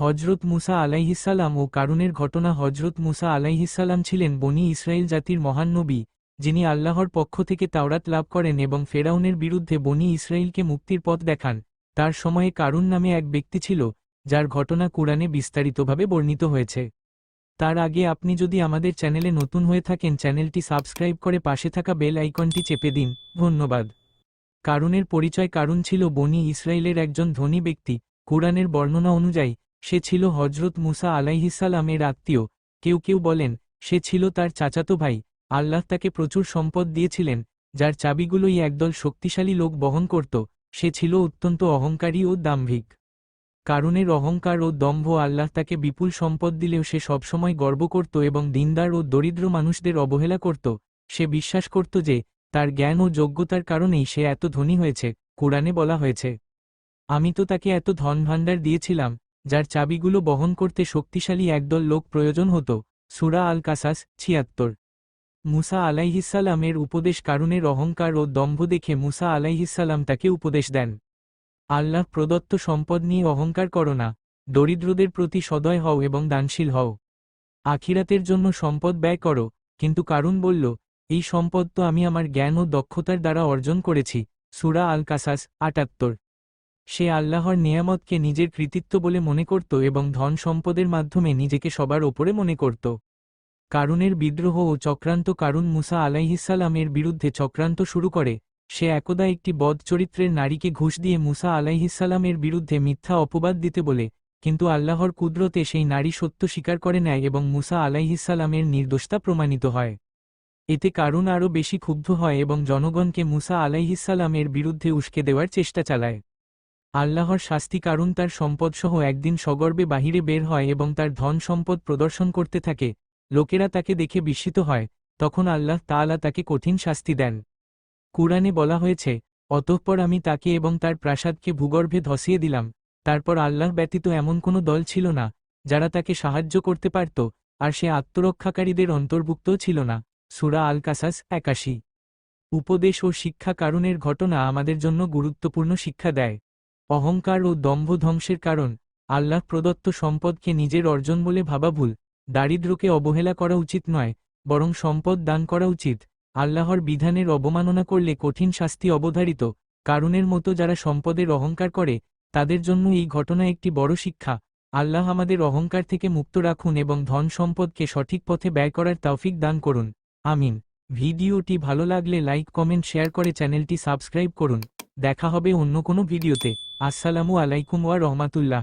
হজরত মুসা আলাইহিসাল্লাম ও কারুনের ঘটনা। হজরত মুসা আলাইহিসাল্লাম ছিলেন বনি ইসরায়েল জাতির মহান নবী, যিনি আল্লাহর পক্ষ থেকে তাওরাত লাভ করেন এবং ফেরাউনের বিরুদ্ধে বনি ইসরায়েলকে মুক্তির পথ দেখান। তার সময়ে কারুন নামে এক ব্যক্তি ছিল, যার ঘটনা কুরআনে বিস্তারিতভাবে বর্ণিত হয়েছে। তার আগে আপনি যদি আমাদের চ্যানেলে নতুন হয়ে থাকেন, চ্যানেলটি সাবস্ক্রাইব করে পাশে থাকা বেল আইকনটি চেপে দিন। ধন্যবাদ। কারুনের পরিচয় কারুন ছিল বনি ইসরায়েলের একজন ধনী ব্যক্তি। কোরআনের বর্ণনা অনুযায়ী সে ছিল হজরত মুসা আলাইহিসাল্লামের আত্মীয়। কেউ কেউ বলেন, সে ছিল তার চাচাতো ভাই। আল্লাহ তাকে প্রচুর সম্পদ দিয়েছিলেন, যার চাবিগুলোই একদল শক্তিশালী লোক বহন করত। সে ছিল অত্যন্ত অহংকারী ও দাম্ভিক। কারুনের অহংকার ও দম্ভ আল্লাহ তাকে বিপুল সম্পদ দিলেও সে সবসময় গর্ব করত এবং দিনদার ও দরিদ্র মানুষদের অবহেলা করত। সে বিশ্বাস করত যে, তার জ্ঞান ও যোগ্যতার কারণেই সে এত ধনী হয়েছে, কোরআনে বলা হয়েছে। আমি তো তাকে এত ধন ভাণ্ডার দিয়েছিলাম যার চাবিগুলো বহন করতে শক্তিশালী একদল লোক প্রয়োজন হতো, সুরা আল কাসাস ছিয়াত্তর। মুসা আলাইহিসাল্লামের উপদেশ কারুনের অহংকার ও দম্ভ দেখে মুসা আলাইহিসাল্লাম তাকে উপদেশ দেন। আল্লাহ প্রদত্ত সম্পদ নিয়ে অহংকার করো না, দরিদ্রদের প্রতি সদয় হও এবং দানশীল হও। আখিরাতের জন্য সম্পদ ব্যয় করো, কিন্তু কারুন বলল, এই সম্পদ তো আমি আমার জ্ঞান ও দক্ষতার দ্বারা অর্জন করেছি সুরা আল কাসাস আটাত্তর। সে আল্লাহর নিয়ামতকে নিজের কৃতিত্ব বলে মনে করত এবং ধন সম্পদের মাধ্যমে নিজেকে সবার ওপরে মনে করত। কারুনের বিদ্রোহ ও চক্রান্ত কারুন মুসা আলাইহিসাল্লামের বিরুদ্ধে চক্রান্ত শুরু করে, সে একদা একটি বদ চরিত্রের নারীকে ঘুষ দিয়ে মুসা আলাইহিসাল্লামের বিরুদ্ধে মিথ্যা অপবাদ দিতে বলে, কিন্তু আল্লাহর কুদরতে সেই নারী সত্য স্বীকার করে নেয় এবং মুসা আলাইহিসাল্লামের নির্দোষতা প্রমাণিত হয়। এতে কারুন আরও বেশি ক্ষুব্ধ হয় এবং জনগণকে মুসা আলাইহিসাল্লামের বিরুদ্ধে উস্কে দেওয়ার চেষ্টা চালায়। আল্লাহর শাস্তি কারুন তার সম্পদসহ একদিন সগর্বে বাহিরে বের হয় এবং তার ধন সম্পদ প্রদর্শন করতে থাকে। লোকেরা তাকে দেখে বিস্মিত হয়, তখন আল্লাহ তাআলা তাকে কঠিন শাস্তি দেন। কুরআনে বলা হয়েছে, অতঃপর আমি তাকে এবং তার প্রাসাদকে ভূগর্ভে ধসিয়ে দিলাম। তারপর আল্লাহ ব্যতীত এমন কোনো দল ছিল না, যারা তাকে সাহায্য করতে পারত, আর সে আত্মরক্ষাকারীদের অন্তর্ভুক্তও ছিল না। সুরা আল কাসাস একাশি। উপদেশ ও শিক্ষা কারণের ঘটনা আমাদের জন্য গুরুত্বপূর্ণ শিক্ষা দেয়। অহংকার ও দম্ভ ধ্বংসের কারণ, আল্লাহ প্রদত্ত সম্পদকে নিজের অর্জন বলে ভাবা ভুল দারিদ্রকে অবহেলা করা উচিত নয়, বরং সম্পদ দান করা উচিত, আল্লাহর বিধানের অবমাননা করলে কঠিন শাস্তি অবধারিত, কারণের মতো যারা সম্পদের অহংকার করে, তাদের জন্য এই ঘটনা একটি বড় শিক্ষা, আল্লাহ আমাদের অহংকার থেকে মুক্ত রাখুন এবং ধন সম্পদকে সঠিক পথে ব্যয় করার তৌফিক দান করুন, আমিন, ভিডিওটি ভালো লাগলে লাইক, কমেন্ট, শেয়ার করে চ্যানেলটি সাবস্ক্রাইব করুন, দেখা হবে অন্য কোনো ভিডিওতে। আসসালামু আলাইকুম ওয়া রহমাতুল্লাহ।